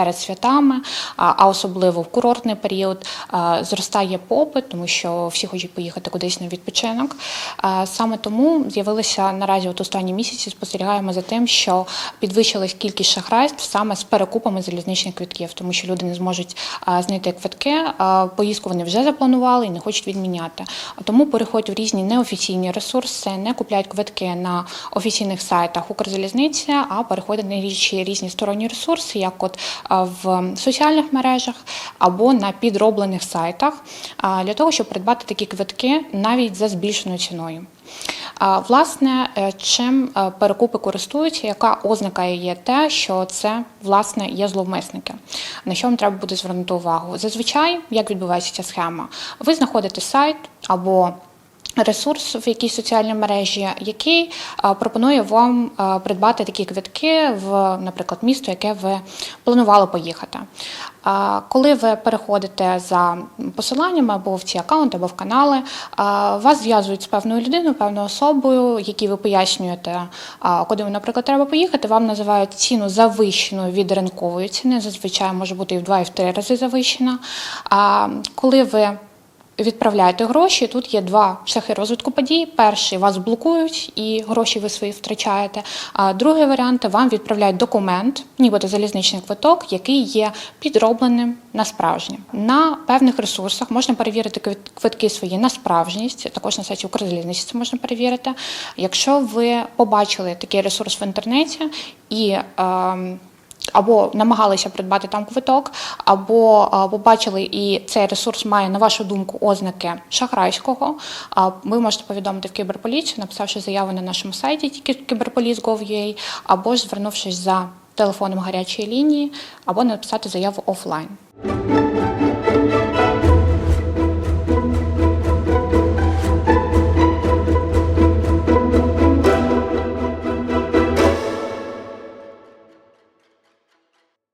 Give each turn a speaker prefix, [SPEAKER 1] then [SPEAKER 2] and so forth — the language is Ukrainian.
[SPEAKER 1] перед святами, а особливо в курортний період зростає попит, тому що всі хочуть поїхати кудись на відпочинок. Саме тому з'явилися наразі от останні місяці. Спостерігаємо за тим, що підвищилась кількість шахрайств саме з перекупами залізничних квитків, тому що люди не зможуть знайти квитки. Поїздку вони вже запланували і не хочуть відміняти. Тому переходять в різні неофіційні ресурси, не купляють квитки на офіційних сайтах Укрзалізниці, а переходять на різні, різні сторонні ресурси, як от в соціальних мережах або на підроблених сайтах, для того, щоб придбати такі квитки навіть за збільшеною ціною. Власне, е, чим е, перекупи користуються, яка ознака є те, що це власне є зловмисники, на що вам треба буде звернути увагу? Зазвичай, як відбувається ця схема? Ви знаходите сайт або Ресурс в якійсь соціальній мережі, який пропонує вам придбати такі квитки в, наприклад, місто, яке ви планували поїхати. Коли ви переходите за посиланнями або в ці аккаунти, або в канали, вас зв'язують з певною людиною, певною особою, якій ви пояснюєте, куди наприклад, треба поїхати. Вам називають ціну завищеною від ринкової ціни. Зазвичай може бути і в два, і в три рази завищена. Коли ви відправляєте гроші. Тут є два шляхи розвитку подій. Перший вас блокують і гроші ви свої втрачаєте. А другий варіант вам відправляють документ, нібито залізничний квиток, який є підробленим на справжнє. На певних ресурсах можна перевірити квит- квитки свої на справжність. Також на сайті Укрзалізниці це можна перевірити. Якщо ви побачили такий ресурс в інтернеті і ем, або намагалися придбати там квиток, або побачили, і цей ресурс має, на вашу думку, ознаки шахрайського. Ви можете повідомити в кіберполіцію, написавши заяву на нашому сайті кіберполіс.gov.ua, або ж звернувшись за телефоном гарячої лінії, або написати заяву офлайн.